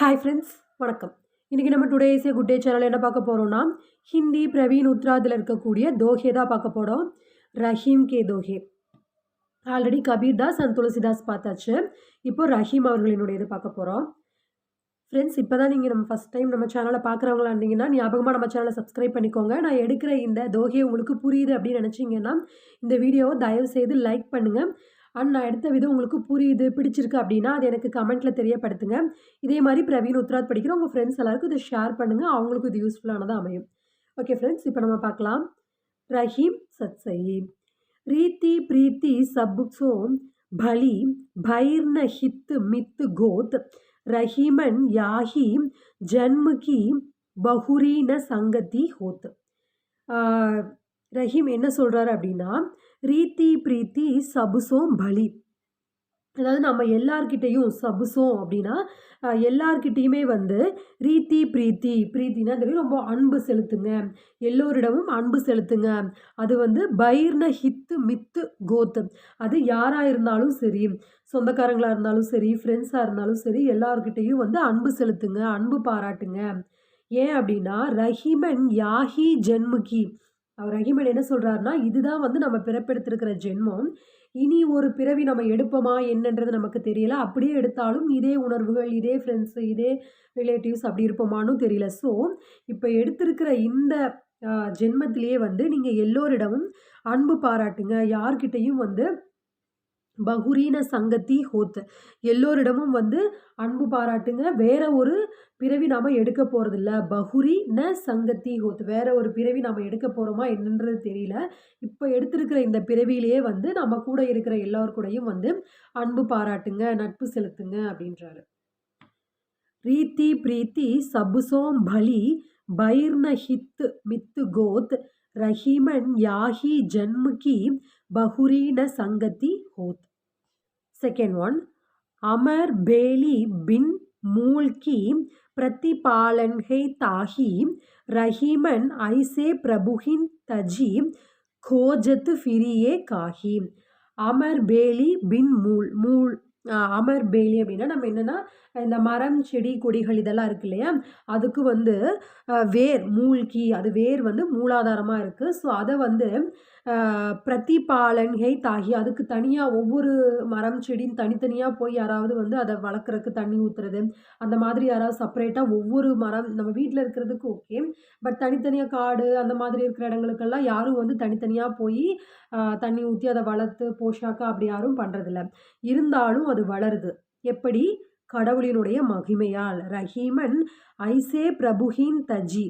Hi friends வணக்கம். இன்றைக்கி நம்ம today is a good day channel என்ன பார்க்க போகிறோம்னா ஹிந்தி பிரவீன் உத்ராதில் இருக்கக்கூடிய தோஹே தான் பார்க்க போகிறோம் ரஹீம் கே தோஹே. ஆல்ரெடி கபீர் தாஸ் அண்ட் துளசிதாஸ் பார்த்தாச்சு. இப்போ ரஹீம் அவர்களினுடைய இது பார்க்க போகிறோம் ஃப்ரெண்ட்ஸ் இப்போ தான் நீங்கள் நம்ம ஃபஸ்ட் டைம் நம்ம சேனலை பார்க்குறவங்களா இருந்தீங்கன்னா ஞாபகமாக நம்ம சேனலை சப்ஸ்கிரைப் பண்ணிக்கோங்க. நான் எடுக்கிற இந்த தோஹே உங்களுக்கு புரியுது அப்படின்னு நினச்சிங்கன்னா இந்த வீடியோவை தயவு செய்து லைக் பண்ணுங்கள் அண்ட் நான் எடுத்த விதம் உங்களுக்கு புரியுது பிடிச்சிருக்கு அப்படின்னா அது எனக்கு கமெண்ட்டில் தெரியப்படுத்துங்க. இதே மாதிரி பிரவீன் உத்ராத் படிக்கிற உங்கள் ஃப்ரெண்ட்ஸ் எல்லாருக்கும் இதை ஷேர் பண்ணுங்கள் அவங்களுக்கும் இது யூஸ்ஃபுல்லானதாக அமையும். ஓகே ஃப்ரெண்ட்ஸ் இப்போ நம்ம பார்க்கலாம். ரஹீம் சத்சயி. ரீத்தி பிரீத்தி சப்புக்ஸோ பலி பைர்ன ஹித்து மித்து கோத் ரஹீமன் யாஹி ஜன்முகி பஹுரீன சங்கதி ஹோத். ரஹீம் என்ன சொல்கிறார் அப்படின்னா ரீத்தி பிரீத்தி சபுசோம் பலி. அதாவது நம்ம எல்லார்கிட்டேயும் சபுசோம் அப்படின்னா அஹ், எல்லார்கிட்டேயுமே வந்து ரீத்தி பிரீத்தி பிரீத்தினா தெரியும் ரொம்ப அன்பு செலுத்துங்க. எல்லோரிடமும் அன்பு செலுத்துங்க. அது வந்து பைர்ன ஹித்து மித்து கோத்து. அது யாராக இருந்தாலும் சரி சொந்தக்காரங்களாக இருந்தாலும் சரி ஃப்ரெண்ட்ஸாக இருந்தாலும் சரி எல்லார்கிட்டேயும் வந்து அன்பு செலுத்துங்க அன்பு பாராட்டுங்க. ஏன் அப்படின்னா ரஹிமன் யாஹி ஜென்முகி. அவர் ரஹிமன் என்ன சொல்கிறாருன்னா இதுதான் வந்து நம்ம பிறப்பெடுத்திருக்கிற ஜென்மம். இனி ஒரு பிறவி நம்ம எடுப்போமா? என்னன்றது நமக்கு தெரியல. அப்படியே எடுத்தாலும் இதே உணர்வுகள் இதே ஃப்ரெண்ட்ஸு இதே ரிலேட்டிவ்ஸ் அப்படி இருப்போமான்னு தெரியல. ஸோ இப்போ எடுத்திருக்கிற இந்த ஜென்மத்திலேயே வந்து நீங்கள் எல்லோரிடமும் அன்பு பாராட்டுங்க. யார்கிட்டையும் வந்து பகுரீன சங்கத்தி ஹோத். எல்லோரிடமும் வந்து அன்பு பாராட்டுங்க. வேற ஒரு பிறவி நாம் எடுக்க போகிறதில்ல பகுரி ந சங்கத்தி ஹோத். வேற ஒரு பிறவி நாம் எடுக்க போகிறோமா என்னன்றது தெரியல. இப்போ எடுத்திருக்கிற இந்த பிறவியிலேயே வந்து நம்ம கூட இருக்கிற எல்லார் கூடயும் வந்து அன்பு பாராட்டுங்க நட்பு செலுத்துங்க அப்படின்றாரு. ரீத்தி பிரீத்தி சபுசோம் பலி பைர்ன ஹித் மித்து கோத். ரஹீமன் யாஹி ஜன்முகி பஹுரீன சங்கதி ஹோத். செகண்ட் ஒன் அமர் பேலி பின் மூல்கி பிரதிபாலன்கை தாஹி ரஹீமன் ஐசே பிரபுஹின் தஜி கோஜத்து ஃபிரியே காஹி அமர் பேலி பின் மூல் மூல் அமர் பேலி அப்படின்னா நம்ம என்னென்னா இந்த மரம் செடி கொடிகள் இதெல்லாம் இருக்கு இல்லையா? அதுக்கு வந்து வேர் மூழ்கி அது வேர் வந்து மூலாதாரமாக இருக்குது ஸோ அதை வந்து பிரதிபாலன்கை பிரதிபாலன் தாகி. அதுக்கு தனியாக ஒவ்வொரு மரம் செடியும் தனித்தனியாக போய் யாராவது வந்து அதை வளர்க்குறக்கு தண்ணி ஊற்றுறது அந்த மாதிரி யாராவது செப்பரேட்டாக ஒவ்வொரு மரம் நம்ம வீட்டில் இருக்கிறதுக்கு ஓகே. பட் தனித்தனியாக காடு அந்த மாதிரி இருக்கிற இடங்களுக்கெல்லாம் யாரும் வந்து தனித்தனியாக போய் தண்ணி ஊற்றி அதை வளர்த்து போஷாக்கா அப்படி யாரும் பண்ணுறதில்ல இருந்தாலும் அது வளருது. எப்படி? கடவுளினுடைய மகிமையால். ரஹீமன் ஐசே பிரபுஹின் தஜி.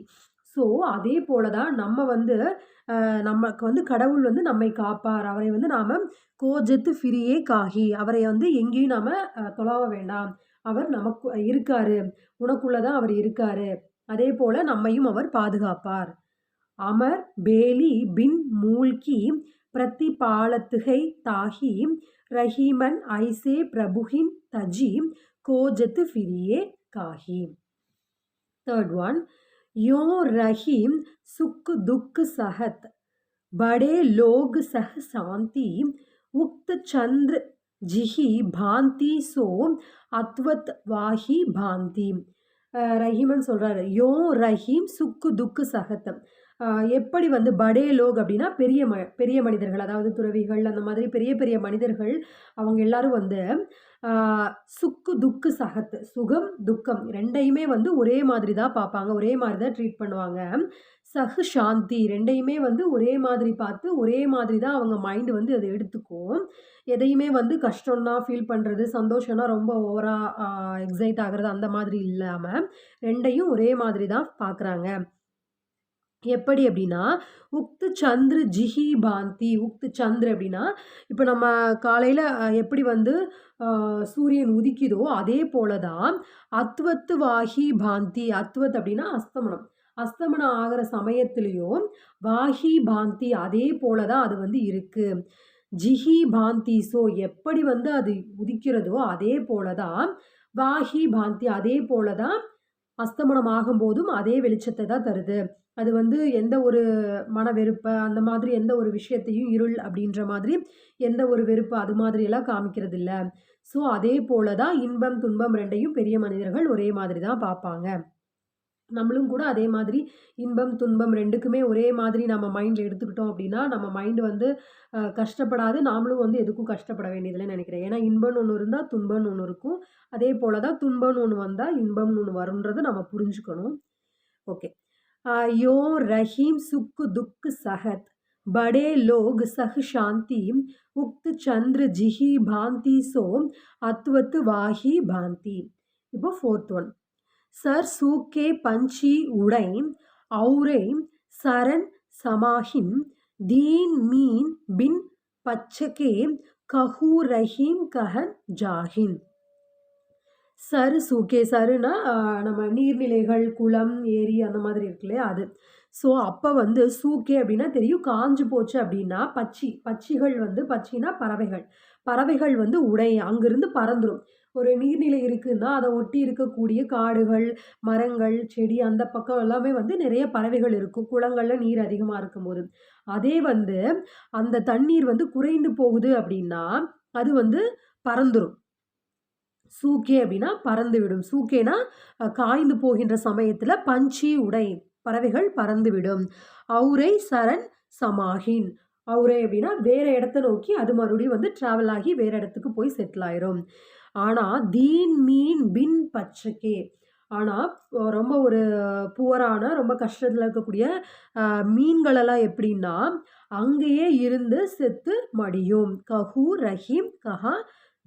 ஸோ அதே போல தான் நம்ம வந்து நமக்கு வந்து கடவுள் வந்து நம்மை காப்பார். அவரை வந்து நாம் கோஜத்து ஃபிரியே காகி. அவரை வந்து எங்கேயும் நாம் தொலாவ வேண்டாம். அவர் நமக்கு இருக்காரு. உனக்குள்ளே தான் அவர் இருக்காரு. அதே போல் நம்மையும் அவர் பாதுகாப்பார். அமர் பேலி பின் மூல்கி பிரதிபாலத்துகை தாகி ரஹீமன் ஐசே பிரபுஹின் தஜி கோஜத்து ஃபிரியே காஹி தேர்ட் ஒன் யோ ரஹீம் சுக்கு துக்கு சஹத். படே லோக் சஹ சாந்தி உக்த சந்திர ஜிஹி பாந்தி சோ அத்வத் வாஹி பாந்தி. ரஹீமன் சொல்கிறாரு யோ ரஹீம் சுக்கு துக்கு சஹத்தம் எப்படி வந்து படே லோக் அப்படின்னா பெரிய ம பெரிய மனிதர்கள் அதாவது துறவிகள் அந்த மாதிரி பெரிய பெரிய மனிதர்கள் அவங்க எல்லாரும் வந்து சுக்கு துக்கு சகத்து சுகம் துக்கம் ரெண்டையுமே வந்து ஒரே மாதிரி தான் பார்ப்பாங்க ஒரே மாதிரி தான் ட்ரீட் பண்ணுவாங்க. சகு சாந்தி ரெண்டையுமே வந்து ஒரே மாதிரி பார்த்து ஒரே மாதிரி தான் அவங்க மைண்டு வந்து அதை எடுத்துக்கும். எதையுமே வந்து கஷ்டம்னா ஃபீல் பண்ணுறது சந்தோஷம்னா ரொம்ப ஓவராக எக்ஸைட் ஆகிறது அந்த மாதிரி இல்லாமல் ரெண்டையும் ஒரே மாதிரி தான் பார்க்குறாங்க. எப்படி அப்படின்னா உக்து சந்திர ஜிஹி பாந்தி உக்து சந்திர அப்படின்னா இப்போ நம்ம காலையில் எப்படி வந்து சூரியன் உதிக்குதோ அதே போல தான் அத்வத்து வாஹி பாந்தி. அத்வத் அப்படின்னா அஸ்தமனம். அஸ்தமனம் ஆகிற சமயத்துலேயும் வாஹி பாந்தி அதே போல தான் அது வந்து இருக்குது ஜிஹி பாந்தி ஸோ எப்படி வந்து அது உதிக்கிறதோ அதே போல தான் வாஹி பாந்தி அதே போல தான் அஸ்தமனம் ஆகும்போதும் அதே வெளிச்சத்தை தான் தருது. அது வந்து எந்த ஒரு மன வெறுப்பை அந்த மாதிரி எந்த ஒரு விஷயத்தையும் இருள் அப்படின்ற மாதிரி எந்த ஒரு வெறுப்பு அது மாதிரியெல்லாம் காமிக்கிறது இல்லை ஸோ அதே போல தான் இன்பம் துன்பம் ரெண்டையும் பெரிய மனிதர்கள் ஒரே மாதிரி தான் பார்ப்பாங்க. நம்மளும் கூட அதே மாதிரி இன்பம் துன்பம் ரெண்டுக்குமே ஒரே மாதிரி நம்ம மைண்டில் எடுத்துக்கிட்டோம் அப்படின்னா நம்ம மைண்டு வந்து கஷ்டப்படாது. நாமளும் வந்து எதுக்கும் கஷ்டப்பட வேண்டியதில்லைன்னு நினைக்கிறேன். ஏன்னா இன்பம்னு ஒன்று இருந்தால் துன்பம்னு ஒன்று இருக்கும். அதே போல தான் துன்பம்னு ஒன்று வந்தால் இன்பம்னு ஒன்று வரும்ன்றது நம்ம புரிஞ்சுக்கணும். ஓகே. यो रहीम सुख दुख सहत बड़े लोग सह शांति उक्त चंद्र जिही भांति सो अत्वत वाही भांति இப்போ ஃபோர்த் ஒன் சர் சூக்கே பஞ்சி உடை ஔரை சரண் சமாஹிம் தீன் மீன் பின் பச்சகே கஹூ ரஹீம் கஹன் ஜாஹின் சரு சூக்கே சருனா நம்ம நீர்நிலைகள் குளம் ஏரி அந்த மாதிரி இருக்கு இல்லையா அது. ஸோ அப்போ வந்து சூக்கே அப்படின்னா தெரியும் காஞ்சு போச்சு அப்படின்னா பச்சி. பச்சிகள் வந்து பச்சினா பறவைகள். பறவைகள் வந்து உடை அங்கிருந்து பறந்துடும் ஒரு நீர்நிலை இருக்குன்னா அதை ஒட்டி இருக்கக்கூடிய காடுகள் மரங்கள் செடி அந்த பக்கம் எல்லாமே வந்து நிறைய பறவைகள் இருக்கும். குளங்களில் நீர் அதிகமாக இருக்கும்போது. அதே வந்து அந்த தண்ணீர் வந்து குறைந்து போகுது அப்படின்னா அது வந்து பறந்துடும் சூக்கே அப்படின்னா பறந்துவிடும். சூக்கேனா காய்ந்து போகின்ற சமயத்தில் பஞ்சி உடை பறவைகள் பறந்துவிடும். அவுரை சரண் சமாஹின் அவுரை அப்படின்னா வேற இடத்த நோக்கி அது மறுபடியும் வந்து ட்ராவல் ஆகி வேற இடத்துக்கு போய் செட்டில் ஆயிரும். ஆனால் தீன் மீன் பின் பச்சைக்கே. ஆனால் ரொம்ப ஒரு புவரான ரொம்ப கஷ்டத்தில் இருக்கக்கூடிய மீன்களெல்லாம் எப்படின்னா அங்கேயே இருந்து செத்து மடியும். கஹூ ரஹீம் கஹா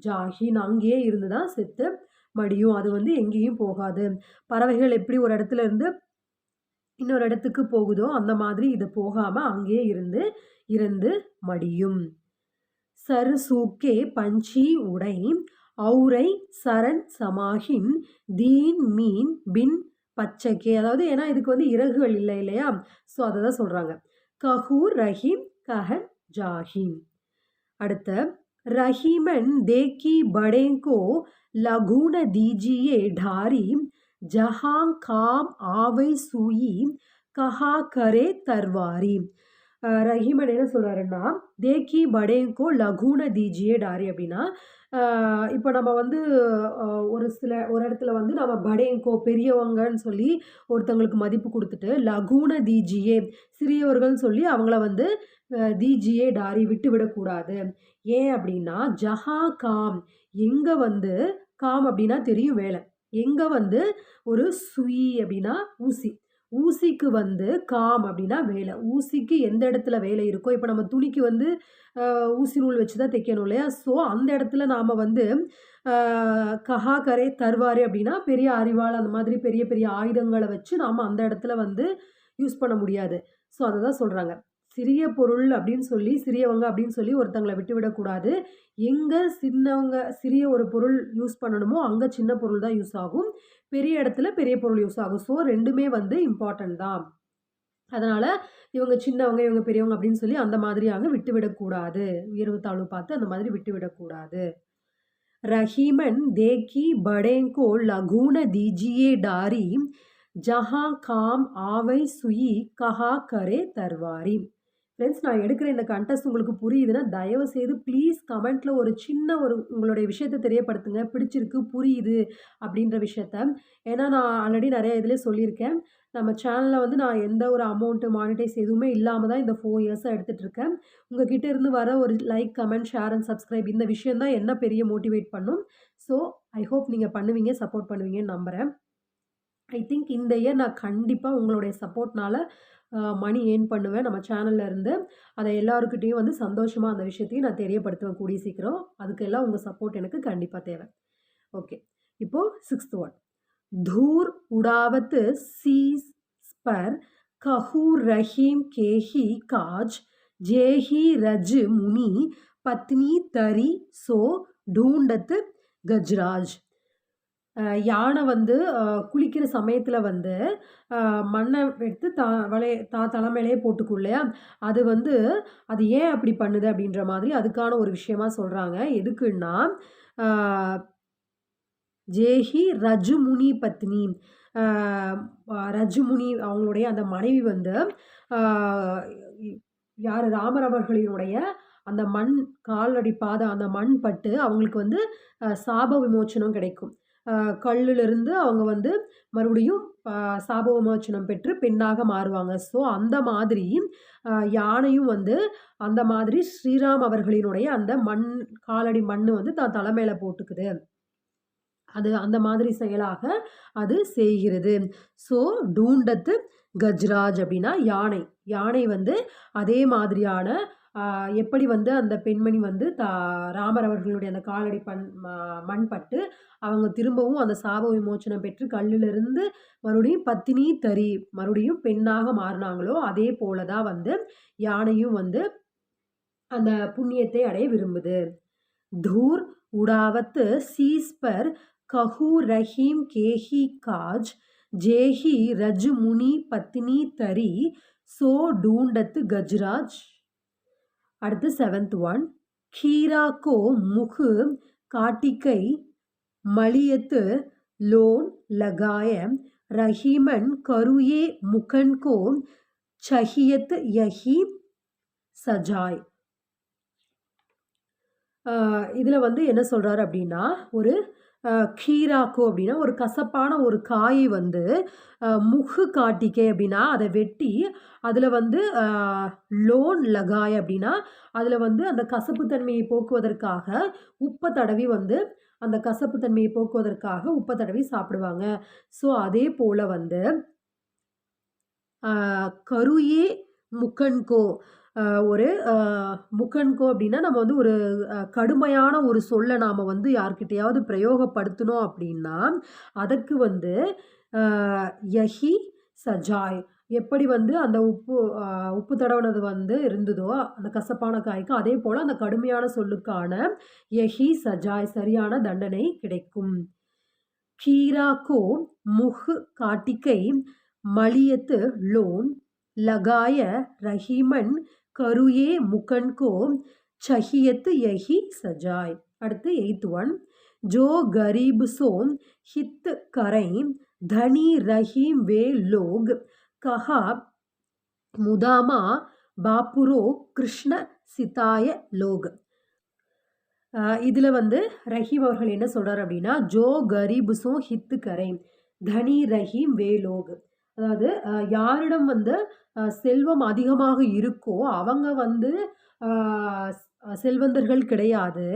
ஜாகின் அங்கேயே இருந்து தான் செத்து மடியும். அது வந்து எங்கேயும் போகாது. பறவைகள் எப்படி ஒரு இடத்துல இருந்து இன்னொரு இடத்துக்கு போகுதோ அந்த மாதிரி இது போகாமல் அங்கேயே இருந்து இருந்து மடியும். சரு சூக்கே பஞ்சி உடை ஔரை சரண் சமாஹின் தீன் மீன் பின் பச்சைக்கே. அதாவது ஏன்னா இதுக்கு வந்து இறகுகள் இல்லை இல்லையா? ஸோ அதை தான் சொல்கிறாங்க கஹூர் ரஹீம் கஹன் ஜாஹின் அடுத்த रहीमन देखी बड़े को लगून दीजिए ढारी जहाँ काम आवे सुई कहा करे तरवारी அஹ் ரஹீமன் என்ன சொல்கிறாருன்னா தேக்கி படேங்கோ லகுன தீஜியே டாரி அப்படின்னா அஹ் இப்போ நம்ம வந்து ஒரு சில ஒரு இடத்துல வந்து நம்ம படேங்கோ பெரியவங்கன்னு சொல்லி ஒருத்தவங்களுக்கு மதிப்பு கொடுத்துட்டு லகுன தீஜியே சிறியவர்கள்னு சொல்லி அவங்கள வந்து தீஜியே டாரி விட்டு விடக்கூடாது. ஏன் அப்படின்னா ஜஹா காம். எங்கே வந்து காம் அப்படின்னா தெரியும் வேலை. எங்கே வந்து ஒரு சுயி அப்படின்னா ஊசி. ஊசிக்கு வந்து காம் அப்படின்னா வேலை. ஊசிக்கு எந்த இடத்துல வேலை இருக்கோ இப்போ நம்ம துணிக்கு வந்து ஊசி நூல் வச்சு தான் தைக்கணும் இல்லையா? ஸோ அந்த இடத்துல நாம் வந்து ஆஹ், கஹா கரே தருவார் அப்படின்னா பெரிய அறிவாள் அந்த மாதிரி பெரிய பெரிய ஆயுதங்களை வச்சு நாம் அந்த இடத்துல வந்து யூஸ் பண்ண முடியாது. ஸோ அதை தான் சொல்கிறாங்க சிறிய பொருள் அப்படின்னு சொல்லி சிறியவங்க அப்படின்னு சொல்லி ஒருத்தங்களை விட்டுவிடக்கூடாது. எங்கே சின்னவங்க சிறிய ஒரு பொருள் யூஸ் பண்ணணுமோ அங்கே சின்ன பொருள் தான் யூஸ் ஆகும். பெரிய இடத்துல பெரிய பொருள் யூஸ் ஆகும். ஸோ ரெண்டுமே வந்து இம்பார்ட்டண்ட் தான். அதனால் இவங்க சின்னவங்க இவங்க பெரியவங்க அப்படின்னு சொல்லி அந்த மாதிரி அங்கே விட்டுவிடக்கூடாது. உயர்வு தாழ்வு பார்த்து அந்த மாதிரி விட்டுவிடக்கூடாது. ரஹீமன் தேக்கி படேங்கோ லகுன தீஜியே டாரி ஜஹா காம் ஆவை சுயி கஹா கரே தர்வாரி. ஃப்ரெண்ட்ஸ் நான் எடுக்கிற இந்த கண்டெஸ்ட் உங்களுக்கு புரியுதுன்னா தயவு செய்து ப்ளீஸ் கமெண்ட்டில் ஒரு சின்ன ஒரு உங்களுடைய விஷயத்தை தெரியப்படுத்துங்க. பிடிச்சிருக்கு புரியுது அப்படின்ற விஷயத்த. ஏன்னா நான் ஆல்ரெடி நிறைய இதிலே சொல்லியிருக்கேன். நம்ம சேனலில் வந்து நான் எந்த ஒரு அமௌண்ட்டு மானிட்டைஸ் எதுவுமே இல்லாமல் தான் இந்த ஃபோர் இயர்ஸாக எடுத்துகிட்டு இருக்கேன். கிட்டே இருந்து வர ஒரு like comment share and subscribe இந்த விஷயம் தான் என்ன பெரிய மோட்டிவேட் பண்ணும். ஸோ ஐ ஹோப் நீங்கள் பண்ணுவீங்க சப்போர்ட் பண்ணுவீங்கன்னு நம்புகிறேன் ஐ திங்க் இந்த இயர் நான் கண்டிப்பாக உங்களுடைய சப்போர்ட்னால மணி ஏர்ன் பண்ணுவேன். நம்ம சேனலில் இருந்து. அதை எல்லாருக்கிட்டேயும் வந்து சந்தோஷமாக அந்த விஷயத்தையும் நான் தெரியப்படுத்துவேன் கூடிய சீக்கிரம். அதுக்கெல்லாம் உங்கள் சப்போர்ட் எனக்கு கண்டிப்பாக தேவை. ஓகே இப்போது சிக்ஸ்த் ஒன் தூர் உடாவத்து சீஸ் பர் கஹூ ரஹீம் கேஹி காஜ் ஜேஹி ரஜ் முனி பத்னி தரி சோ டூண்டத்து கஜ்ராஜ். யானை வந்து குளிக்கிற சமயத்தில் வந்து மண்ணை எடுத்து தா வளைய தா தலைமையிலே போட்டுக்கும் இல்லையா? அது வந்து அது ஏன் அப்படி பண்ணுது அப்படின்ற மாதிரி அதுக்கான ஒரு விஷயமா சொல்கிறாங்க எதுக்குன்னா ஜேஹி ரஜுமுனி பத்னி. ரஜுமுனி அவங்களுடைய அந்த மனைவி வந்து யார்? ராமர் அவர்களினுடைய அந்த மண் காலடி பாதம் அந்த மண் பட்டு அவங்களுக்கு வந்து சாப விமோச்சனம் கிடைக்கும். கல்லிலிருந்து அவங்க வந்து மறுபடியும் சாபோமோச்சனம் பெற்று பெண்ணாக மாறுவாங்க. ஸோ அந்த மாதிரி யானையும் வந்து அந்த மாதிரி ஸ்ரீராம் அவர்களினுடைய அந்த மண் காலடி மண் வந்து தான் தலைமையில் போட்டுக்குது. அது அந்த மாதிரி செயலாக அது செய்கிறது. ஸோ டூண்டத்து கஜ்ராஜ் அப்படின்னா யானை. யானை வந்து அதே மாதிரியான எப்படி வந்து அந்த பெண்மணி வந்து தா ராமர் அவர்களுடைய அந்த காலடி பண் மண்பட்டு அவங்க திரும்பவும் அந்த சாப விமோச்சனம் பெற்று கல்லிலிருந்து மறுபடியும் பத்தினி தறி மறுபடியும் பெண்ணாக மாறினாங்களோ அதே போல தான் வந்து யானையும் வந்து அந்த புண்ணியத்தை அடைய விரும்புது. தூர் உடாவத்து சீஸ்பர் கஹு ரஹீம் கேஹி காஜ் ஜேஹி ரஜு முனி பத்தினி தரி சோ டூண்டத்து கஜ்ராஜ். அடுத்து செவன்த் ஒன் கீரா கோ முகு காட்டிக்கை மலியத்து லோன் லகாய ரஹீமன் கருயே முகன் கோ சஹியத் யஹி சஜாய். இதில் வந்து என்ன சொல்கிறாரு அப்படின்னா ஒரு கீராக்கோ அப்படின்னா ஒரு கசப்பான ஒரு காயை வந்து முகு காட்டிக்கை அப்படின்னா அதை வெட்டி அதில் வந்து லோன் லகாய் அப்படின்னா அதில் வந்து அந்த கசப்பு தன்மையை போக்குவதற்காக உப்பை தடவி வந்து அந்த கசப்பு தன்மையை போக்குவதற்காக உப்பை தடவி சாப்பிடுவாங்க. ஸோ அதே போல் வந்து கருயே முக்கன்கோ ஒரு முக்கன்கோ அப்படின்னா நம்ம வந்து ஒரு கடுமையான ஒரு சொல்லை நாம் வந்து யார்கிட்டையாவது பிரயோகப்படுத்தணும் அப்படின்னா அதற்கு வந்து யஹி சஜாய். எப்படி வந்து அந்த உப்பு உப்பு தடவுனது வந்து இருந்ததோ அந்த கசப்பான காய்க்கு அதே போல் அந்த கடுமையான சொல்லுக்கான யஹி சஜாய் சரியான தண்டனை கிடைக்கும். கீராக்கோ முஹ் காட்டிக்கை மலியத்து லோன் லகாய ரஹீமன் கருயே முகன்கோ சஹியத்து யஹி சஜாய். அடுத்து எயித் ஒன். ஜோ கரீப் சோம் ஹித் கரை தனி ரஹீம் வே லோக் கஹா முதாமா பாப்புரோ கிருஷ்ண சிதாய லோக். இதில் வந்து ரஹீம் அவர்கள் என்ன சொல்கிறார் அப்படின்னா ஜோ கரீபுசோ ஹித்து கரை தனி ரஹீம் வே லோக். அதாவது யாரிடம் வந்து செல்வம் அதிகமாக இருக்கோ அவங்க வந்து செல்வந்தர்கள் கிடையாது.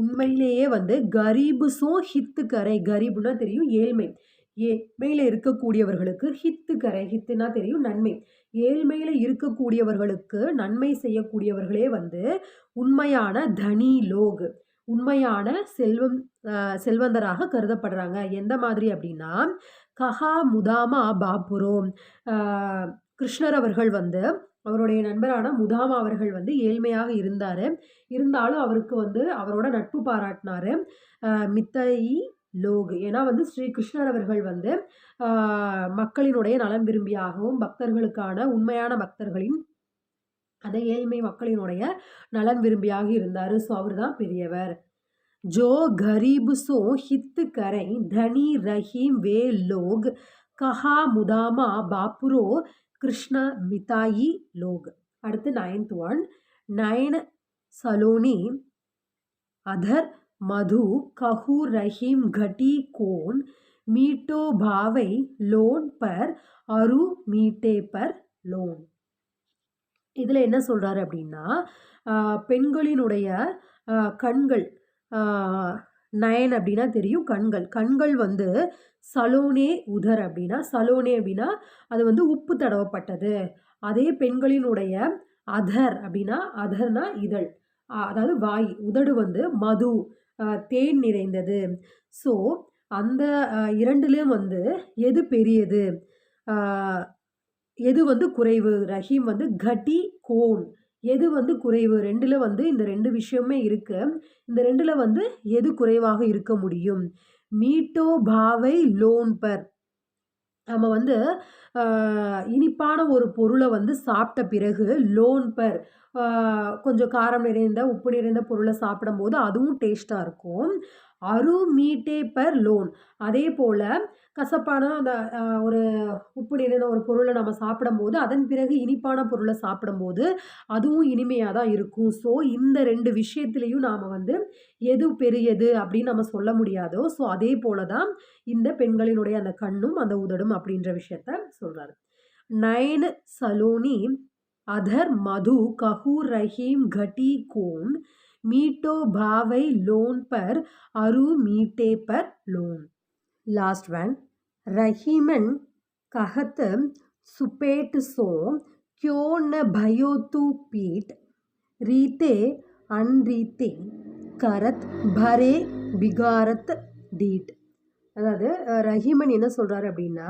உண்மையிலேயே வந்து கரீபுசோ ஹித்து கரை கரீபுனா தெரியும் ஏழ்மை. ஏழ்மையில் இருக்கக்கூடியவர்களுக்கு ஹித்து கரை ஹித்துனா தெரியும் நன்மை. ஏழ்மையில் இருக்கக்கூடியவர்களுக்கு நன்மை செய்யக்கூடியவர்களே வந்து உண்மையான தனி லோக். உண்மையான செல்வம் செல்வந்தராக கருதப்படுறாங்க. எந்த மாதிரி அப்படின்னா கஹா முதாமா பாபுரோம் கிருஷ்ணர் அவர்கள் வந்து அவருடைய நண்பரான முதாமா அவர்கள் வந்து ஏழ்மையாக இருந்தார். இருந்தாலும் அவருக்கு வந்து அவரோட நட்பு பாராட்டினார். மித்தயி லோக். ஏன்னா வந்து ஸ்ரீ கிருஷ்ணர் அவர்கள் வந்து மக்களினுடைய நலம் விரும்பியாகவும் பக்தர்களுக்கான உண்மையான பக்தர்களின் அந்த ஏழ்மை மக்களினுடைய நலன் விரும்பியாக இருந்தார். ஸோ அவர் தான் பெரியவர். ஜோ கரீப் சோ ஹித்து கரை தனி ரஹீம் வே லோக் கஹா முதாமா பாப்புரோ கிருஷ்ண மிதாயி லோக். அடுத்து நைன்த் ஒன் நயன சலோனி அதர் மது கஹு ரஹீம் கட்டி கோன் மீட்டோ பாவை லோன் பர் அரு மீட்டே பர் லோன். இதில் என்ன சொல்கிறாரு அப்படின்னா பெண்களினுடைய கண்கள் நயன் அப்படின்னா தெரியும். கண்கள். கண்கள் வந்து சலோனே உதர் அப்படின்னா சலோனே அப்படின்னா அது வந்து உப்பு தடவப்பட்டது. அதே பெண்களினுடைய அதர் அப்படின்னா அதர்னா இதழ். அதாவது வாய். உதடு வந்து மது தேன் நிறைந்தது. ஸோ அந்த இரண்டுலேயும் வந்து எது பெரியது? எது வந்து குறைவு? ரஹீம் வந்து கட்டி கோன். எது வந்து குறைவு? ரெண்டில் வந்து இந்த ரெண்டு விஷயமே இருக்குது இந்த ரெண்டில் வந்து எது குறைவாக இருக்க முடியும்? மீட்டோ பாவை லோன் பர். நம்ம வந்து இனிப்பான ஒரு பொருளை வந்து சாப்பிட்ட பிறகு லோன் பர். கொஞ்சம் காரம் நிறைந்த உப்பு நிறைந்த பொருளை சாப்பிடும்போது அதுவும் டேஸ்ட்டாக இருக்கும். அரு மீட்டே பர் லோன். அதே போல் கசப்பான அந்த ஒரு உப்பு நிறைந்த ஒரு பொருளை நம்ம சாப்பிடும்போது அதன் பிறகு இனிப்பான பொருளை சாப்பிடும்போது அதுவும் இனிமையாக தான் இருக்கும். ஸோ இந்த ரெண்டு விஷயத்துலேயும் நாம் வந்து எது பெரியது அப்படின்னு நம்ம சொல்ல முடியாதோ ஸோ அதே போல் தான் இந்த பெண்களினுடைய அந்த கண்ணும் அந்த உதடும் அப்படின்ற விஷயத்த சொல்கிறாரு நயன் சலோனி அதர் மது கஹூர் ரஹீம் கட்டி கோன் मीटो भावै लोन पर अरु मीटे पर लोन लास्ट वन रहीमन कहत सुपेट सो क्यों न भयो तू पीट रीते अनरीते करत भरे बिगारत डीट அதாவது அஹ், ரஹீமன் என்ன சொல்கிறாரு அப்படின்னா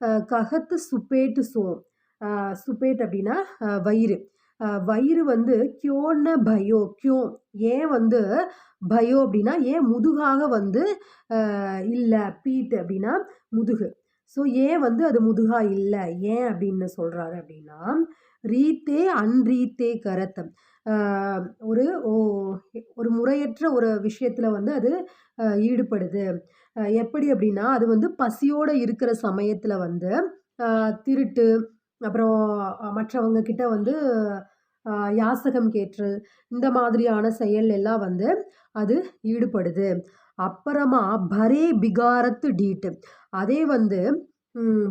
அஹ், கஹத்து சுப்பேட்டு சோ அஹ், சுப்பேட் அப்படின்னா அஹ், வயிறு அஹ், வயிறு வந்து கியோன்ன பயோ கியோ ஏன் வந்து பயோ அப்படின்னா ஏன் முதுகாக வந்து இல்லை பீட் அப்படின்னா முதுகு. ஸோ ஏன் வந்து அது முதுகா இல்லை ஏன் அப்படின்னு சொல்கிறாரு அப்படின்னா ரீத்தே அன்ரீத்தே கரத்தம். ஒரு ஓ- ஒரு முறையற்ற ஒரு விஷயத்தில் வந்து அது ஈடுபடுது. எப்படி அப்படின்னா அது வந்து பசியோடு இருக்கிற சமயத்தில் வந்து திருட்டு அப்புறம் மற்றவங்க கிட்ட வந்து யாசகம் கேற்றல் இந்த மாதிரியான செயல் எல்லாம் வந்து அது ஈடுபடுது. அப்புறமா பரே பிகாரத்து டீட்டு. அதே வந்து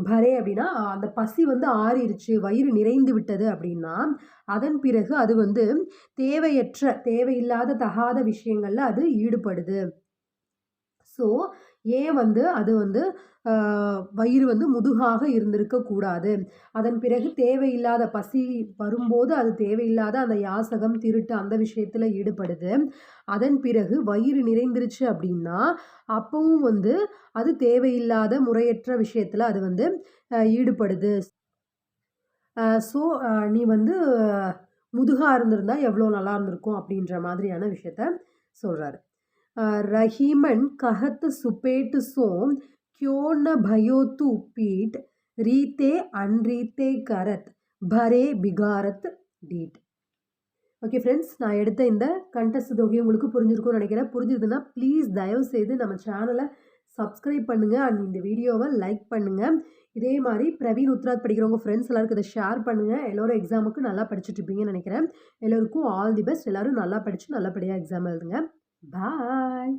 பரே அப்படின்னா அந்த பசி வந்து ஆறிருச்சு வயிறு நிறைந்து விட்டது அப்படின்னா அதன் பிறகு அது வந்து தேவையற்ற தேவையில்லாத தகாத விஷயங்களில் அது ஈடுபடுது. ஸோ ஏன் வந்து அது வந்து வயிறு வந்து முதுகாக இருந்திருக்க கூடாது. அதன் பிறகு தேவையில்லாத பசி வரும்போது அது தேவையில்லாத அந்த யாசகம் திருட்டு அந்த விஷயத்தில் ஈடுபடுது. அதன் பிறகு வயிறு நிறைந்துருச்சு அப்படின்னா அப்பவும் வந்து அது தேவையில்லாத முறையற்ற விஷயத்தில் அது வந்து ஈடுபடுது. ஸோ நீ வந்து முதுகாக இருந்திருந்தா எவ்வளோ நல்லா இருந்திருக்கும் அப்படின்ற மாதிரியான விஷயத்த சொல்கிறாரு ರಹೀಮನ್ ಕಹತ್ ಸುಪೇಟ್ ಸೋಮ್ ಕ್ಯೋ ನ ಭಯೋತು ಪೀಟ್ ರೀತೆ ಅನ್ರೀತೆ ಕರತ್ பரே பிகாரத் டீட் ஓகே ஃப்ரெண்ட்ஸ் நான் எடுத்த இந்த கண்டஸ்ட் தொகை உங்களுக்கு புரிஞ்சிருக்கும்னு நினைக்கிறேன் புரிஞ்சிருக்குன்னா ப்ளீஸ் தயவு செய்து நம்ம சேனலை சப்ஸ்கிரைப் பண்ணுங்கள் அண்ட் இந்த வீடியோவை லைக் பண்ணுங்கள் இதே மாதிரி பிரவீன் உத்ராத் படிக்கிறவங்க ஃப்ரெண்ட்ஸ் எல்லாருக்கும் இதை ஷேர் பண்ணுங்கள் எல்லோரும் எக்ஸாமுக்கு நல்லா படிச்சுட்டு இருப்பீங்கன்னு நினைக்கிறேன் எல்லோருக்கும் ஆல் தி பெஸ்ட் எல்லோரும் நல்லா படித்து நல்லபடியாக எக்ஸாம் எழுதுங்க பாய்